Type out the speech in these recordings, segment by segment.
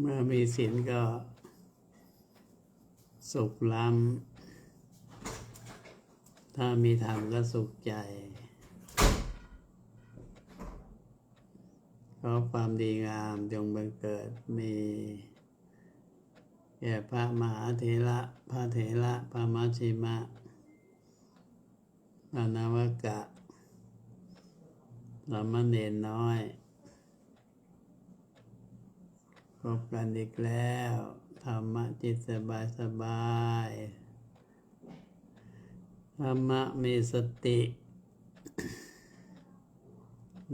เมื่อมีศีลก็ สุขล้ำ ถ้ามีธรรมก็สุขใจขอความดีงามจงบังเกิดมีแก่พระมหาเถระพระเถระพระมัชชิมะพระนวกะสามเณรน้อย พบกันอีกแล้ว ธรรมะจิตสบายสบาย ธรรมะมีสติ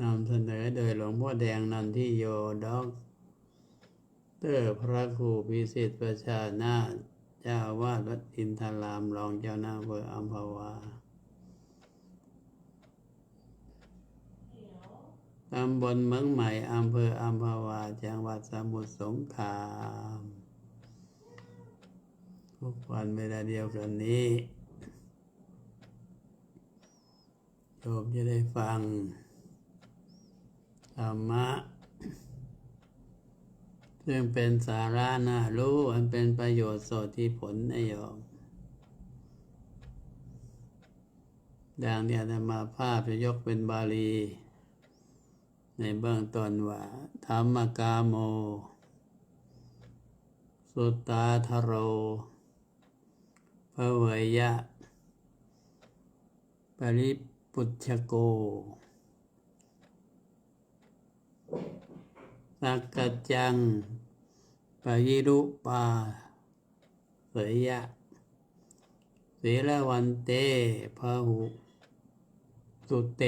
นำเสนอโดยหลวงพ่อแดงนันทิโยด็อกเตอร์พระครูพิสิทธิ์ประชานาเจ้าวาดวัดอินทรามรองเจ้าหน้าอำเภออัมพวา ตำบลเมืองใหม่อำเภออัมพวาจังหวัดสมุทรสงครามทุกวันเวลาเดียวกันนี้โยมจะได้ฟังธรรมะซึ่งเป็นสาระน่ารู้อันเป็นประโยชน์โสที่ผลนโยมดังที่อาตมาภาพจะยกเป็นบาลี ในเบื้องต้นว่า ธรรมกาโม สุตตาทโรภเวยะ ปริปุชโกสักกจจังปยิรุปาเสยยะเสรวันเตพหุสุเต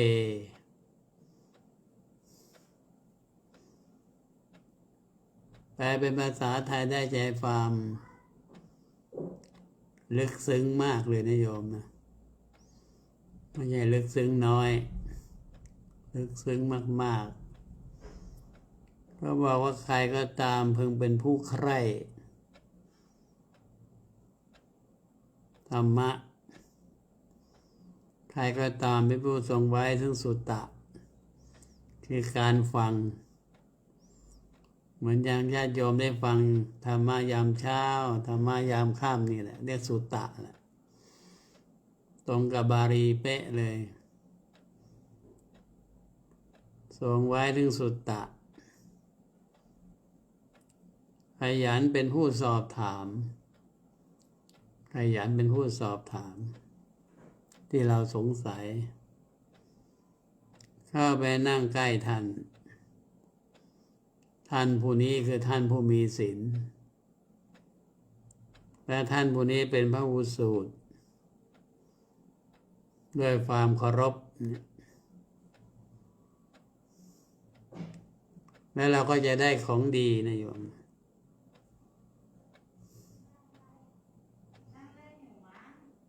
แปลเป็นภาษาไทยได้ใจความลึกซึ้งมากเลยนะโยมนะไม่ใช่ลึกซึ้งน้อย ลึกซึ้งมากๆก็บอกว่าใครก็ตามพึงเป็นผู้ใคร่ธรรมะ ใครก็ตามเป็นผู้ทรงไว้ซึ่งสุตตะ คือการฟัง เหมือนอย่างญาติโยมได้ฟังธรรมะยามเช้าธรรมะยามค่ำนี่แหละเรียกสุตตะแหละตรงกับบารีเป๊ะเลยทรงไว้ถึงสุตตะขยันเป็นผู้สอบถามขยันเป็นผู้สอบถาม ที่เราสงสัย เข้าไปนั่งใกล้ท่าน ท่านผู้นี้คือท่านผู้มีศีลและท่านผู้นี้เป็นพระอุสูตรด้วยความเคารพแล้วเราก็จะได้ของดีนะโยม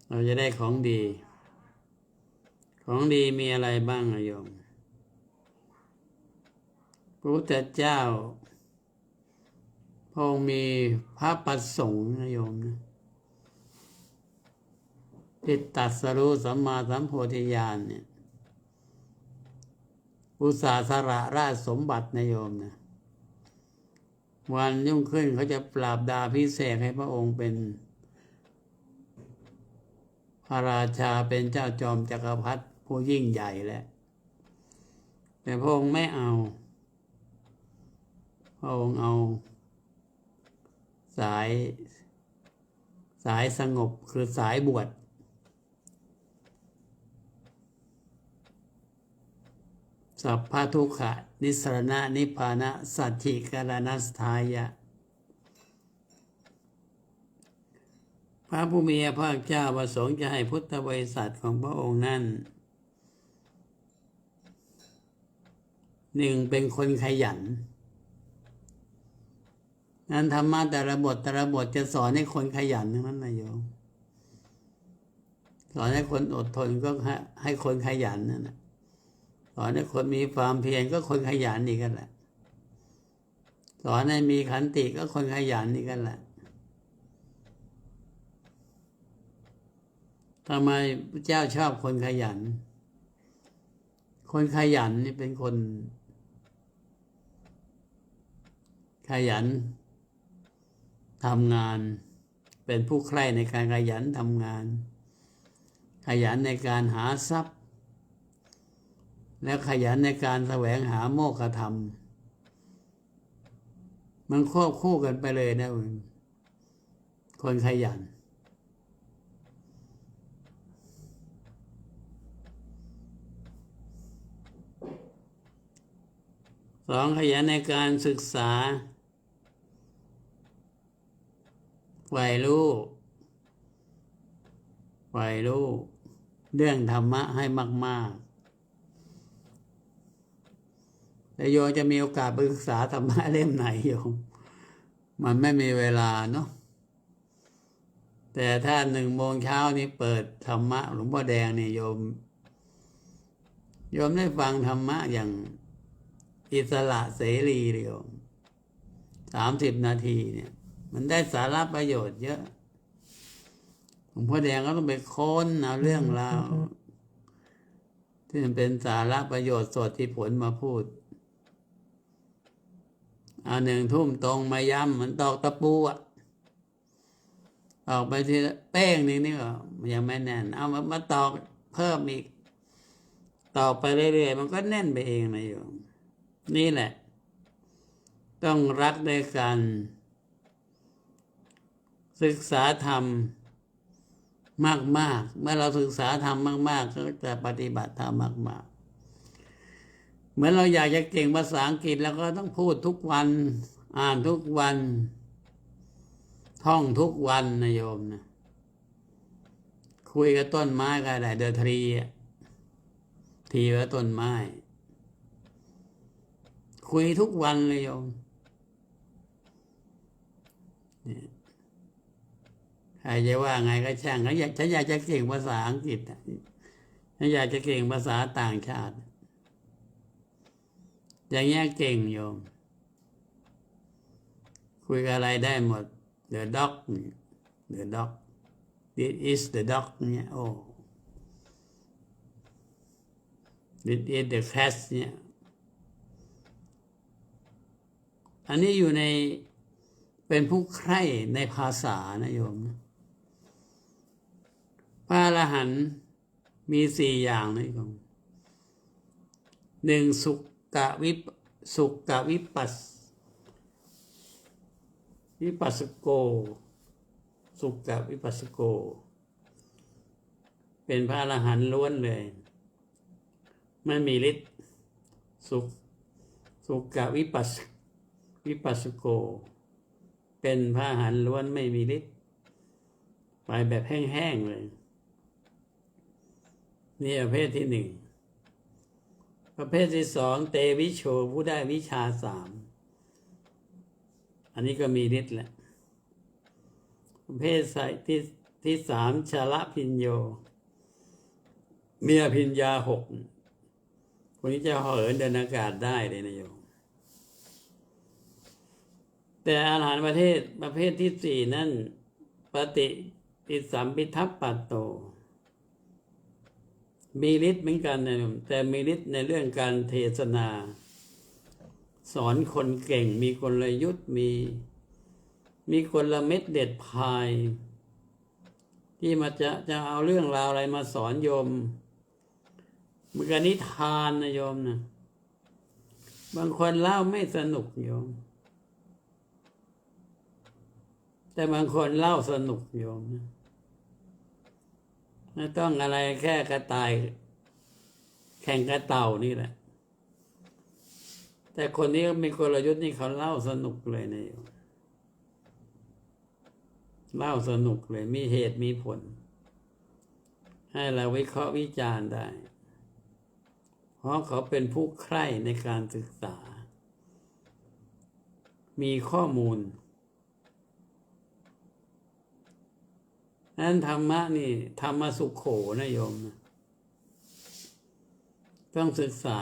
เราจะได้ของดี ของดีมีอะไรบ้างนะโยม ระพุทธเจ้าพระองค์มีพระประสงค์นะโยมนะที่ตัดสรู้สัมมาสัมโพธิญาณเนี่ย อุตสาสระราชสมบัตินะโยมนะวันยุ่งขึ้นเขาจะปราบดาพิเศษให้พระองค์เป็น พระราชาเป็นเจ้าจอมจักรพรรดิผู้ยิ่งใหญ่แล้วแต่พระองค์ไม่เอา พระองค์เอาสายสายสงบคือสายบวชสัพพะทุขะนิสรณะนิพพานะสัจฉิกรณสทายะ พระผู้มีพระภาคเจ้าประสงค์จะให้พุทธบริษัทของพระองค์นั้นหนึ่งเป็นคนขยัน นั้นธรรมะแต่ละบทแต่ละบทจะสอนให้คนขยันทั้งนั้นนะโยมสอนให้คนอดทนก็ให้ให้คนขยันนั่นแหละสอนให้คนมีความเพียรก็คนขยันนี่กันแหละ สอนให้มีขันติก็คนขยันนี่กันแหละทำไมพระเจ้าชอบคนขยัน คนขยันนี่เป็นคน ขยัน ทำงาน เป็นผู้ใคร่ในการขยันทำงาน ขยันในการหาทรัพย์ และขยันในการแสวงหาโมกขธรรม มันควบคู่กันไปเลยนะคนขยัน สองขยันในการศึกษา ไหวรู้ไหวรู้เรื่องธรรมะให้มากๆแต่โยมจะมีโอกาสไปศึกษาธรรมะเล่มไหนโยม มันไม่มีเวลาเนาะแต่ถ้าหนึ่งโมงเช้านี้เปิดธรรมะ หลวงพ่อแดงเนี่ยโยม โยมได้ฟังธรรมะอย่างอิสระเสรีเดียวสามสิบนาทีเนี่ย มันได้สาระประโยชน์เยอะหลวงพ่อแดงก็ต้องไปค้นเอาเรื่องราวที่มันเป็นสาระประโยชน์สดที่ผลมาพูดเอาหนึ่งทุ่มตรงมาย้ำเหมือนตอกตะปูอะออกไปทีละเป้งนึงนี่ก็ยังไม่แน่น เอามามาตอกเพิ่มอีกตอกไปเรื่อยๆมันก็แน่นไปเองนะโยมนี่แหละ ต้องรักในการ ศึกษาธรรมมากๆเมื่อเราศึกษาธรรมมาก ๆ ก็จะปฏิบัติธรรมมาก ๆ เหมือนเราอยากจะเก่งภาษาอังกฤษแล้วก็ต้องพูดทุกวัน อ่านทุกวัน ท่องทุกวันนะโยมนะคุยกับต้นไม้ก็ได้เดอทรีทีว่าต้นไม้ คุยทุกวันเลยโยมใครจะว่าไงก็ช่างเขาอยากฉันอยากจะเก่งภาษาอังกฤษฉันอยากจะเก่งภาษาต่างชาติ อย่างเงี้ยเก่งโยม คุยกับอะไรได้หมด the dog the dog this is the dog เนี่ยโอ้ this is the cat เนี่ยอันนี้อยู่ในเป็นผู้ใคร่ในภาษานะโยมนะ พระอรหันต์มีสี่อย่างนะโยมหนึ่งสุกะวิปสุกะวิปัส วิปัสสโก สุกะวิปัสสโก เป็นพระอรหันต์ล้วนเลยไม่มีฤทธิ์สุสุกะวิปัสวิปัสสโก เป็นพระอรหันต์ล้วนไม่มีฤทธิ์ไปแบบแห้งๆเลย นี่ประเภทที่หนึ่ง ประเภทที่สองเตวิโชผู้ได้วิชาสาม อันนี้ก็มีฤทธิ์แหละ ประเภทที่ที่สามชาละพินโย มีอภิญญาหกคนนี้จะเหินเดินอากาศได้เลยนะโยมแต่อาหารประเทศประเภทที่สี่นั่นปฏิติสัมพิทัพปัตโต มีฤทธิ์เหมือนกันนะโยมแต่มีฤทธิ์ในเรื่องการเทศนา สอนคนเก่ง มีคนลยุทธ์มี มีคนละเม็ดเด็ดพาย ที่มาจะจะเอาเรื่องราวอะไรมาสอนโยมเมือกับนิทานนะโยมนะบางคนเล่าไม่สนุกโยม แต่บางคนเล่าสนุกโยมนะ ไม่ต้องอะไรแค่กระต่าย แข่งกระเต่านี่แหละ แต่คนนี้มีกลยุทธ์นี่เขาเล่าสนุกเลยนะโยเล่าสนุกเลย มีเหตุมีผล ให้เราวิเคราะห์วิจารณ์ได้ เพราะเขาเป็นผู้ใคร่ในการศึกษา มีข้อมูล นั้นธรรมะนี่ธรรมะสุขโขนะโยม ต้องศึกษา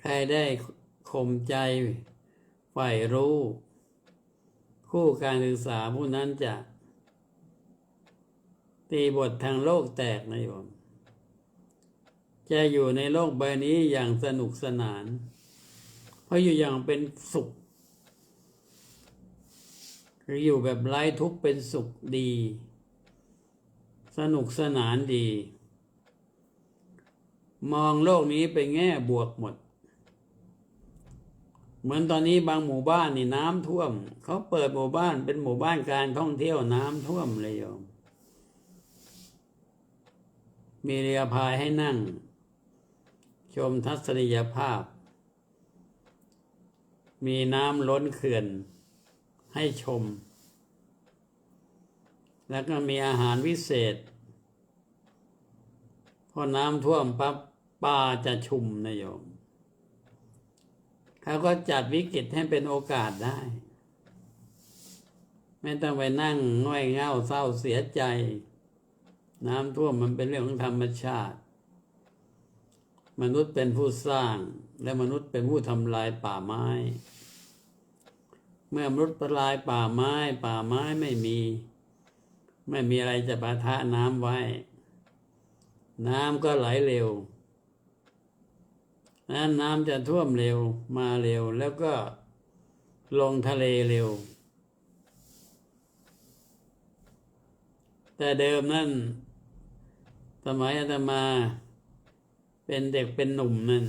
ใครได้ข่มใจใฝ่รู้ คู่การศึกษาผู้นั้นจะ ตีบททางโลกแตกนะโยม จะอยู่ในโลกใบนี้อย่างสนุกสนาน เพราะอยู่อย่างเป็นสุข หรืออยู่แบบไร้ทุกข์เป็นสุขดี สนุกสนานดี มองโลกนี้เป็นแง่บวกหมด เหมือนตอนนี้บางหมู่บ้านนี่น้ำท่วม เขาเปิดหมู่บ้านเป็นหมู่บ้านการท่องเที่ยวน้ำท่วมเลยโยม มีเรือพายให้นั่ง ชมทัศนียภาพ มีน้ำล้นเขื่อน ให้ชม แล้วก็มีอาหารวิเศษ พอน้ำท่วมปั๊บปลาจะชุมนะโยมเขาก็จัดวิกฤตให้เป็นโอกาสได้ ไม่ต้องไปนั่งง่อยเง่าเศร้าเสียใจ น้ำท่วมมันเป็นเรื่องของธรรมชาติ มนุษย์เป็นผู้สร้างและมนุษย์เป็นผู้ทำลายป่าไม้ เมื่อมนุษย์ทำลายป่าไม้ ป่าไม้ไม่มี ไม่มีอะไรจะปะทะน้ำไว้ น้ำก็ไหลเร็วนั้นน้ำจะท่วมเร็วมาเร็ว แล้วก็ลงทะเลเร็ว แต่เดิมนั่น สมัยอาตมา เป็นเด็กเป็นหนุ่มนั่น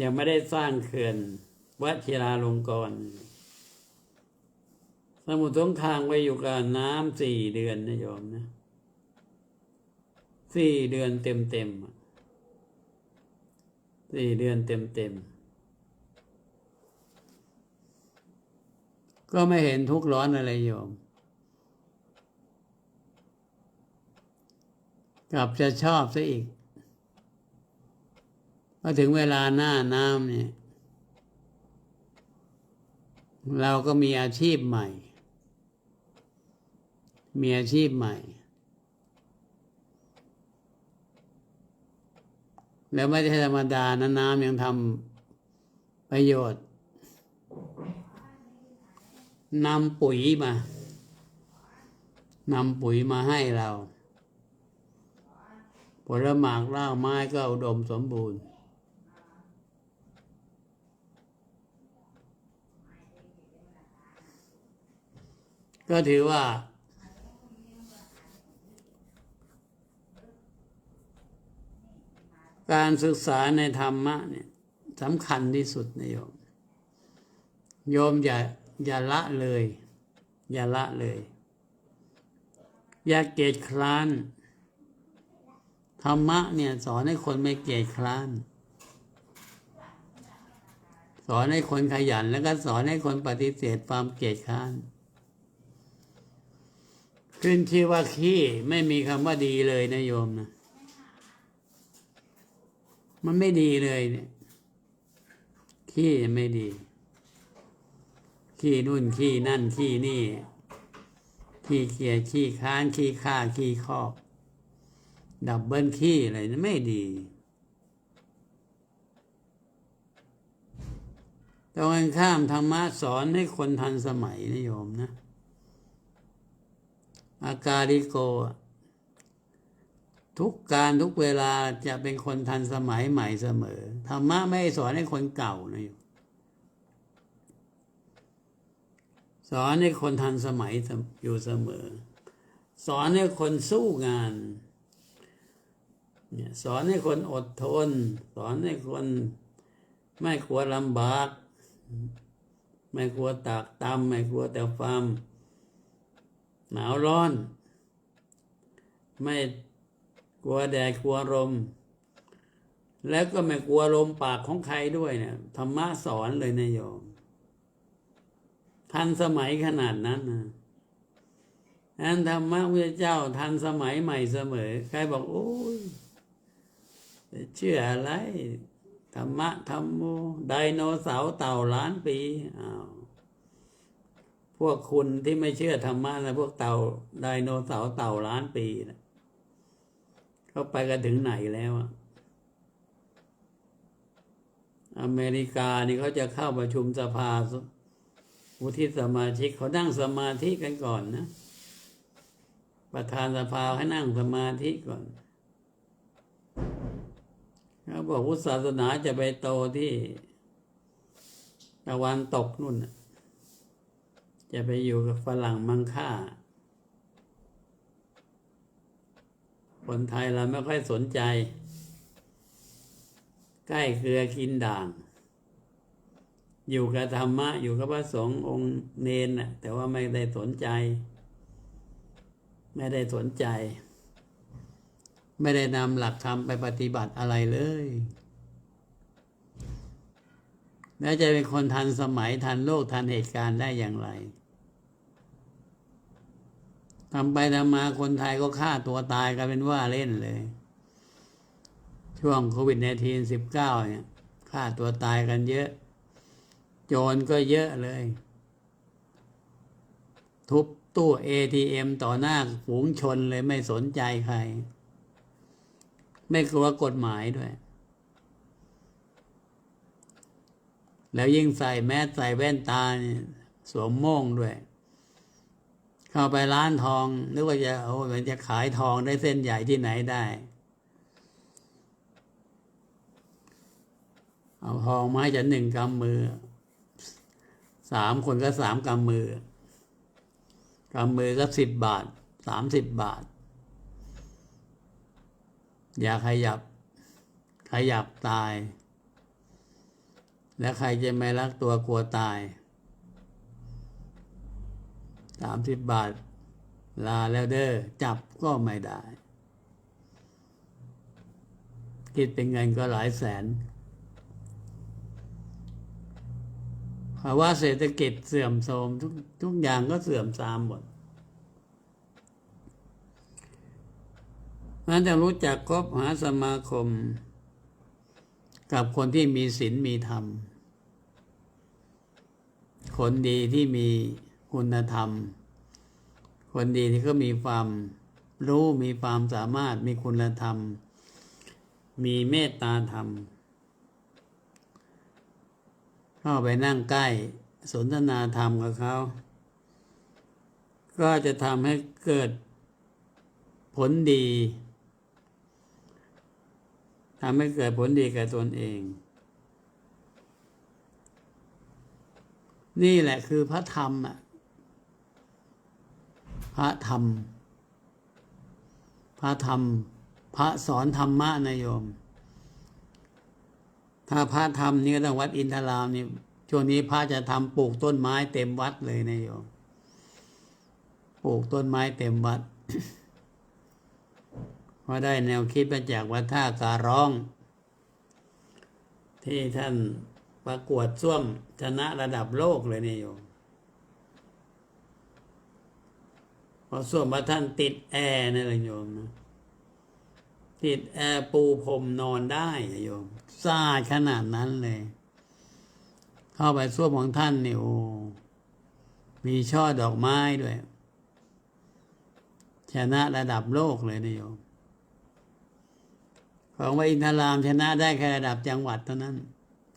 ยังไม่ได้สร้างเขื่อน วัชิราลงกรณ์สมุทรสงครามไว้อยู่กับน้ำสี่เดือนนะโยมนะสี่เดือนเต็มเต็มสี่เดือนเต็มเต็มก็ไม่เห็นทุกข์ร้อนอะไรโยมกลับจะชอบซะอีกพอถึงเวลาหน้าน้ำเนี่ย เราก็มีอาชีพใหม่ มีอาชีพใหม่ แล้วไม่ใช่ธรรมดานะน้ำยังทำประโยชน์นำปุ๋ยมานำปุ๋ยมาให้เรา ผลหมากรากไม้ก็อุดมสมบูรณ์ ก็ถือว่า การศึกษาในธรรมะเนี่ยสำคัญที่สุดนะโยม โยมอย่าอย่าละเลย อย่าละเลย อย่าเกียจคร้านธรรมะเนี่ยสอนให้คนไม่เกียจคร้าน สอนให้คนขยันแล้วก็สอนให้คนปฏิเสธความเกียจคร้าน ขึ้นชื่อว่าขี้ไม่มีคำว่าดีเลยนะโยมนะ มันไม่ดีเลยเนี่ย ขี้ไม่ดี ขี้นู่นขี้นั่นขี้นี่ ขี้เกียจขี้ค้านขี้ข้าขี้คอกดับเบิลขี้อะไรนะไม่ดีตรงกันข้ามธรรมะสอนให้คนทันสมัยนะโยมนะ อาการิโกะทุกการทุกเวลาจะเป็นคนทันสมัยใหม่เสมอธรรมะไม่สอนให้คนเก่านะโยมสอนให้คนทันสมัยอยู่เสมอ สอนให้คนสู้งานเนี่ยสอนให้คนอดทน สอนให้คนไม่กลัวลำบาก ไม่กลัวตากตำไม่กลัวแต่ความ หนาวร้อน ไม่กลัวแดดกลัวลมแล้วก็ไม่กลัวลมปากของใครด้วยเนี่ยธรรมะสอนเลยนะโยมทันสมัยขนาดนั้นนะอันธรรมะพระเจ้าทันสมัยใหม่เสมอ ใครบอกโอ้ยเชื่ออะไร ธรรมะธรรมโมไดโนเสาร์เต่าล้านปีอ้าว พวกคุณที่ไม่เชื่อธรรมะนะพวกเต่าไดโนเสาร์เต่าล้านปีนะเขาไปกันถึงไหนแล้วอะอเมริกานี่เขาจะเข้าประชุมสภาวุฒิสมาชิกเขานั่งสมาธิกันก่อนนะ ประธานสภาให้นั่งสมาธิก่อนเขาบอกพุทธศาสนาจะไปโตที่ตะวันตกนู่นน่ะ จะไปอยู่กับฝรั่งมังค่า คนไทยเราไม่ค่อยสนใจ ใกล้เกลือกินด่าง อยู่กับธรรมะ อยู่กับพระสงฆ์องค์เนนน่ะแต่ว่าไม่ได้สนใจ ไม่ได้สนใจ ไม่ได้นำหลักธรรมไปปฏิบัติอะไรเลยแล้วจะเป็นคนทันสมัยทันโลกทันเหตุการณ์ได้อย่างไร ทำไปทำมาคนไทยก็ฆ่าตัวตายกันเป็นว่าเล่นเลย ช่วงโควิดในทีนสิบเก้าเนี่ยฆ่าตัวตายกันเยอะ โจรก็เยอะเลย ทุบตู้ ATM ต่อหน้าฝูงชนเลยไม่สนใจใคร ไม่กลัวกฎหมายด้วย แล้วยิ่งใส่แมสใส่แว่นตาเนี่ยสวมโม่งด้วย เข้าไปร้านทองนึกว่าจะโอ้มันจะขายทองได้เส้นใหญ่ที่ไหนได้ เอาทองมาให้ฉันหนึ่งกำมือสามคนก็สามกำมือกำมือก็สิบบาทสามสิบบาท อย่าขยับ ขยับตาย แล้วใครจะไม่รักตัวกลัวตาย สามสิบบาท ลาแล้วเด้อจับก็ไม่ได้ คิดเป็นเงินก็หลายแสนภาวะเศรษฐกิจเสื่อมโทรมทุกทุกอย่างก็เสื่อมทรามหมดนั้นจะรู้จักคบหาสมาคม กับคนที่มีศีลมีธรรม คนดีที่มีคุณธรรม คนดีที่ก็มีความรู้มีความสามารถมีคุณธรรม มีเมตตาธรรมเข้าไปนั่งใกล้สนทนาธรรมกับเขาก็จะทำให้เกิดผลดีทำให้เกิดผลดีกับตนเอง นี่แหละคือพระธรรมอะ พระธรรม พระธรรม พระสอนธรรมะนะโยม ถ้าพระธรรมนี่ก็ต้องวัดอินทรามนี่ช่วงนี้พระจะทำปลูกต้นไม้เต็มวัดเลยนะโยม ปลูกต้นไม้เต็มวัดเพราะได้แนวคิดมาจากวัดท่าการร้อง ที่ท่านประกวดส้วมชนะระดับโลกเลยนี่ยโยม เพราะส้วมว่าท่านติดแอร์นะโยมนะติดแอร์ปูพรมนอนได้โยมสะอาดขนาดนั้นเลย เข้าไปส้วมของท่านเนี่ยโอ้มีช่อดอกไม้ด้วย ชนะระดับโลกเลยนะโยม ของวัดอินทรามชนะได้แค่ระดับจังหวัดเท่านั้น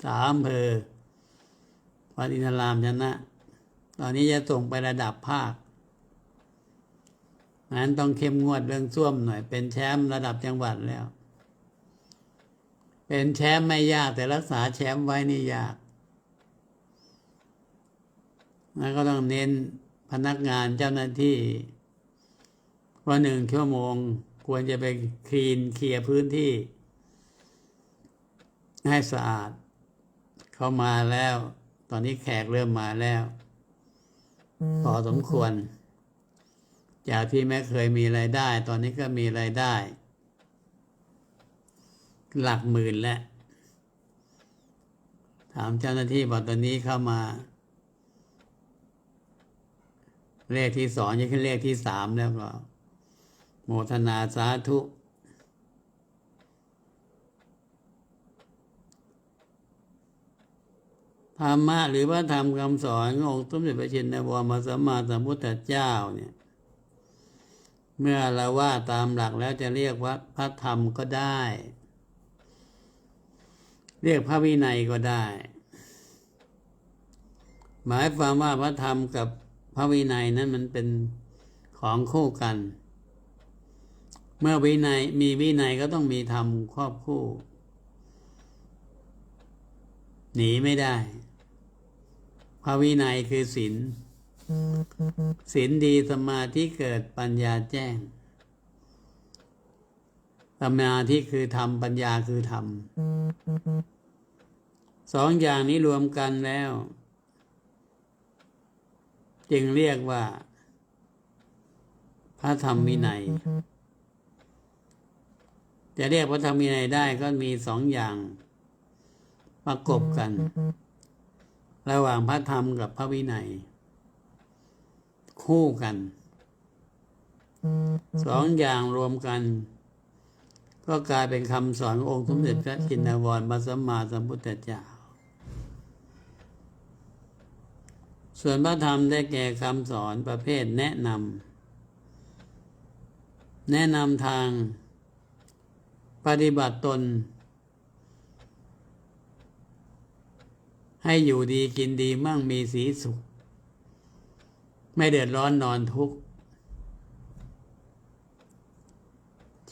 สามเภอวัดอินทรามชนะ ตอนนี้จะส่งไประดับภาค นั้นต้องเข้มงวดเรื่องส้วมหน่อย เป็นแชมป์ระดับจังหวัดแล้ว เป็นแชมป์ไม่ยากแต่รักษาแชมป์ไว้นี่ยากแล้วก็ต้องเน้นพนักงานเจ้าหน้าที่ว่าหนึ่งชั่วโมง ควรจะไปคลีนเคลียร์พื้นที่ ให้สะอาด เข้ามาแล้ว ตอนนี้แขกเริ่มมาแล้ว พอสมควร จากที่ไม่เคยมีไรายได้ ตอนนี้ก็มีไรายได้ หลักหมื่นแล้ว ถามเจ้าหน้าที่บอกตอนนี้เข้ามา เลขที่สองยังขึ้นเลขที่สามแล้วก็โมทนาสาธุธรรมะหรือว่าธรรมคำสอนขององค์สมเด็จพระชินวรสัมมาสัมพุทธเจ้าเนี่ย เมื่อเราว่าตามหลักแล้วจะเรียกว่าพระธรรมก็ได้ เรียกพระวินัยก็ได้ หมายความว่าพระธรรมกับพระวินัยนั้นมันเป็นของคู่กัน เมื่อวินัยมีวินัยก็ต้องมีธรรมครอบคู่ หนีไม่ได้ พระวินัยคือศีล ศีลดีสมาธิเกิดปัญญาแจ้งสมาธิคือธรรมปัญญาคือธรรมสองอย่างนี้รวมกันแล้ว จึงเรียกว่า พระธรรมวินัยจะเรียกพระธรรมวินัยได้ก็มีสองอย่างประกบกัน ระหว่างพระธรรมกับพระวินัย คู่กันสองอย่างรวมกัน ก็กลายเป็นคำสอนองค์สมเด็จพระจินวรพระสัมมาสัมพุทธเจ้า ส่วนพระธรรมได้แก่คำสอนประเภทแนะนำแนะนำทางปฏิบัติตน ให้อยู่ดีกินดีมั่งมีสีสุข ไม่เดือดร้อนนอนทุกข์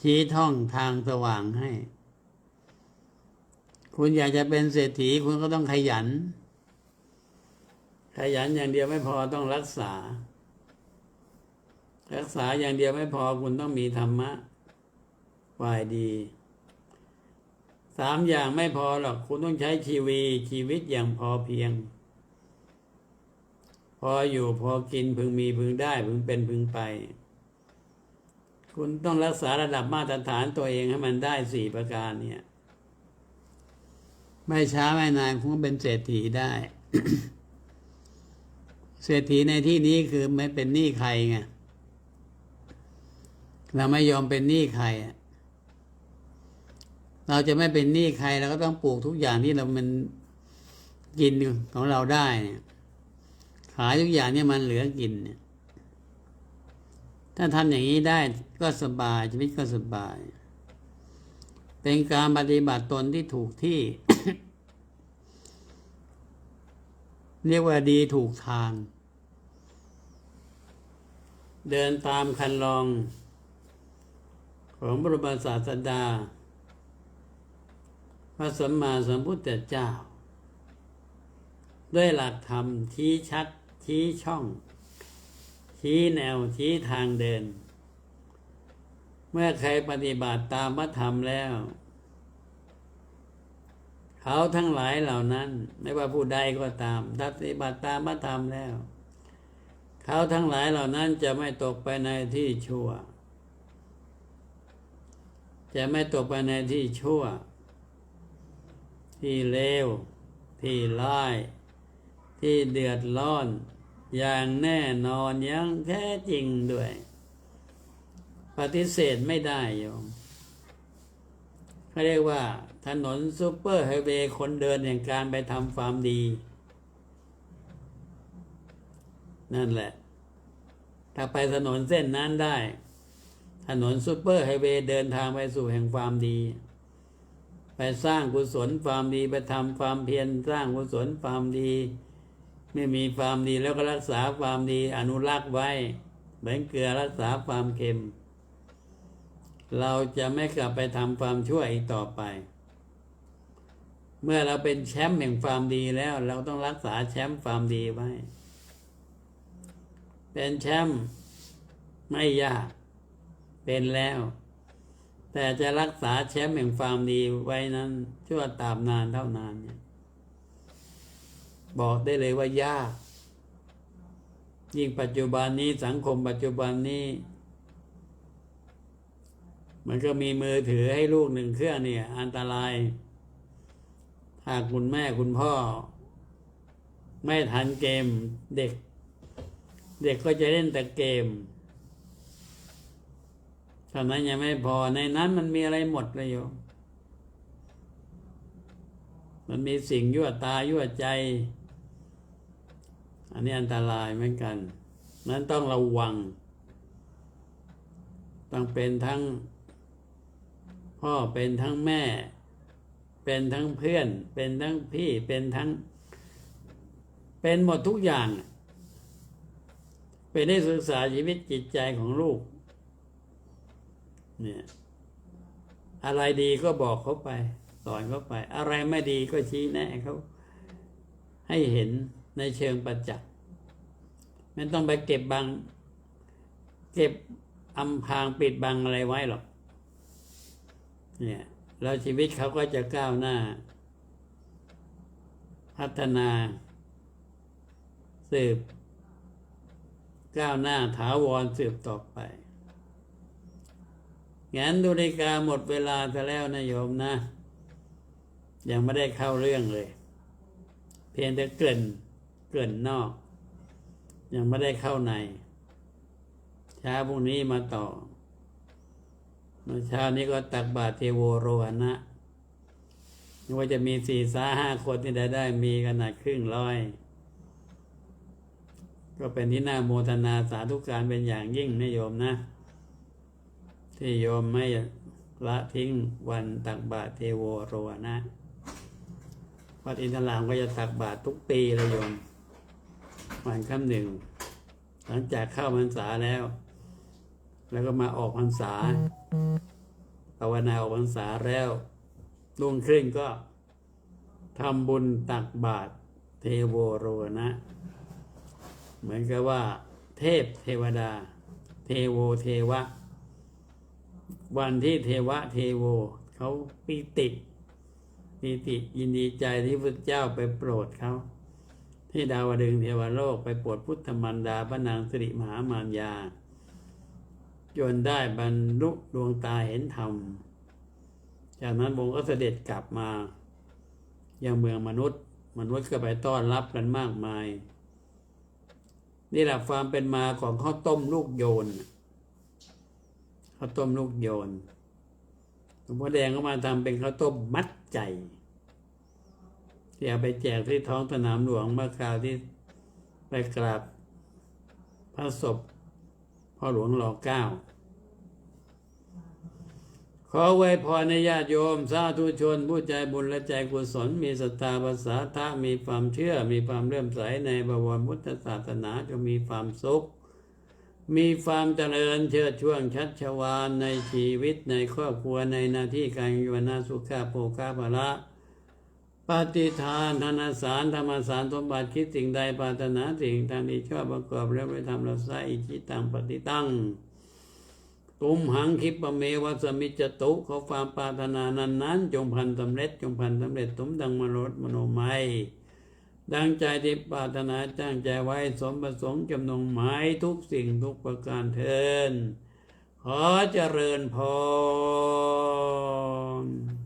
ชี้ท่องทางสว่างให้ คุณอยากจะเป็นเศรษฐีคุณก็ต้องขยัน ขยันอย่างเดียวไม่พอต้องรักษา รักษาอย่างเดียวไม่พอคุณต้องมีธรรมะฝ่ายดีสามอย่างไม่พอหรอกคุณต้องใช้ชีวีชีวิตอย่างพอเพียง พออยู่พอกินพึงมีพึงได้พึงเป็นพึงไป คุณต้องรักษาระดับมาตรฐานตัวเองให้มันได้สี่ประการเนี่ย ไม่ช้าไม่นานคุณเป็นเศรษฐีได้ เศรษฐีในที่นี้คือไม่เป็นหนี้ใครไงเราไม่ยอมเป็นหนี้ใครเราจะไม่เป็นหนี้ใครเราก็ต้องปลูกทุกอย่างที่เรามันกินของเราได้เนี่ยายทุกอย่างเนี่ยมันเหลือกินเนี่ย ถ้าทำอย่างนี้ได้ก็สบายชีวิตก็สบาย เป็นการปฏิบัติตนที่ถูกที่ เรียกว่าดีถูกทาง เดินตามคันลอง ของพระบรมศาสดาพระสัมมาสัมพุทธเจ้า ด้วยหลักธรรมชี้ชัด ชี้ช่อง ชี้แนวชี้ทางเดิน เมื่อใครปฏิบัติตามพระธรรมแล้ว เขาทั้งหลายเหล่านั้น ไม่ว่าผู้ใดก็ตามปฏิบัติตามพระธรรมแล้ว เขาทั้งหลายเหล่านั้นจะไม่ตกไปในที่ชั่ว จะไม่ตกไปในที่ชั่ว ที่เลวที่ร้าย ที่เดือดร้อน อย่างแน่นอนยังแท้จริงด้วย ปฏิเสธไม่ได้โยมเขาเรียกว่า ถนนซูเปอร์ไฮเวย์คนเดินอย่างการไปทำความดี นั่นแหละ ถ้าไปถนนเส้นนั้นได้ ถนนซูเปอร์ไฮเวย์เดินทางไปสู่แห่งความดีไปสร้างกุศลความดีไปทำความเพียรสร้างกุศลความดี ไม่มีความดีแล้วก็รักษาความดีอนุรักษ์ไว้เหมือนเกลือรักษาความเค็ม เราจะไม่กลับไปทำความชั่วอีกต่อไป เมื่อเราเป็นแชมป์แห่งความดีแล้ว เราต้องรักษาแชมป์ความดีไว้ เป็นแชมป์ไม่ยาก เป็นแล้ว แต่จะรักษาแชมป์แห่งความดีไว้นั้นชั่วตามนานเท่านานเนี่ย บอกได้เลยว่ายาก ยิ่งปัจจุบันนี้สังคมปัจจุบันนี้ มันก็มีมือถือให้ลูกหนึ่งเครื่องเนี่ย อันตราย ถ้าคุณแม่คุณพ่อ ไม่ทันเกมเด็ก เด็กก็จะเล่นแต่เกมเท่านั้นยังไม่พอในนั้นมันมีอะไรหมดเลยโยมมันมีสิ่งยั่วตายั่วใจ อันนี้อันตรายเหมือนกัน นั้นต้องระวัง ต้องเป็นทั้ง พ่อเป็นทั้งแม่ เป็นทั้งเพื่อน เป็นทั้งพี่เป็นทั้ง เป็นหมดทุกอย่าง เป็นได้ศึกษาชีวิตจิตใจของลูก เนี่ยอะไรดีก็บอกเขาไป สอนเขาไป อะไรไม่ดีก็ชี้แนะเขาให้เห็น ในเชิงประจักษ์ไม่ต้องไปเก็บบังเก็บอำพรางปิดบังอะไรไว้หรอก เนี่ยแล้วชีวิตเขาก็จะก้าวหน้า พัฒนา สืบ ก้าวหน้าถาวรสืบต่อไปงั้นดูนาฬิกาหมดเวลาซะแล้วนะโยมนะ ยังไม่ได้เข้าเรื่องเลย เพียงแต่เกริ่น เกินนอก ยังไม่ได้เข้าใน เช้าพรุ่งนี้มาต่อเมื่อเช้านี้ก็ตักบาตรเทโวโรหณะว่าจะมีสี่สาห้าคนที่ได้ได้มีขนาดครึ่งร้อย ก็เป็นที่น่าโมทนาสาธุการเป็นอย่างยิ่งนะโยมนะ ที่โยมไม่ละทิ้งวันตักบาตรเทโวโรหณะวัดอินทรามก็จะตักบาตรทุกปีเลยโยม วันค่ำหนึ่ง หลังจากเข้าพรรษาแล้ว แล้วก็มาออกพรรษาภาวนาออกพรรษาแล้วรุ่งขึ้นก็ทำบุญตักบาตรเทโวโรนะ เหมือนกับว่า เทพเทวดา เทโวเทวะ วันที่เทวะเทโวเขาปีติปีติยินดีใจที่พระเจ้าไปโปรดเขา ที่ดาวดึงเทวโลกไปปรดพุทธมันดาพระนางสิริมหามารยาจนได้บรรลุดวงตาเห็นธรรม จากนั้นองค์ก็เสด็จกลับมา ยังเมืองมนุษย์ มนุษย์ก็ไปต้อนรับกันมากมาย นี่แหละความเป็นมาของข้าวต้มลูกโยนข้าวต้มลูกโยนหลวงพ่อแดงก็มาทำเป็นข้าวต้มมัดใจ ที่เอาไปแจกที่ท้องสนามหลวงเมื่อคราวที่ไปกราบพระศพพ่อหลวงรอเก้า ขอไว้พรในญาติโยม สาธุชน ผู้ใจบุญและใจกุศล มีศรัทธาภาษาทะมีความเชื่อ มีความเลื่อมใสในบวรพุทธศาสนาจะมีความสุข มีความเจริญเชิดช่วงชัดชวานในชีวิตในครอบครัวในหน้าที่การยุวนาสุขาโภคาภละ ปฏิทานธนสารธรรมสารสมบัติคิดสิ่งใดปรารถนาสิ่งทางที่ชอบประกอบแล้วไปทำเราใส่อิจิตังปฏิตังตุมหังคิปะเมวัสมิจตุขอความปรารถนานั้นนั้น จงพันสำเร็จ จงพันสำเร็จสมดังมโนมโนไมยดังใจที่ปรารถนาจ้างใจไว้สมประสงค์จำนงหมายทุกสิ่งทุกประการเทินขอเจริญพร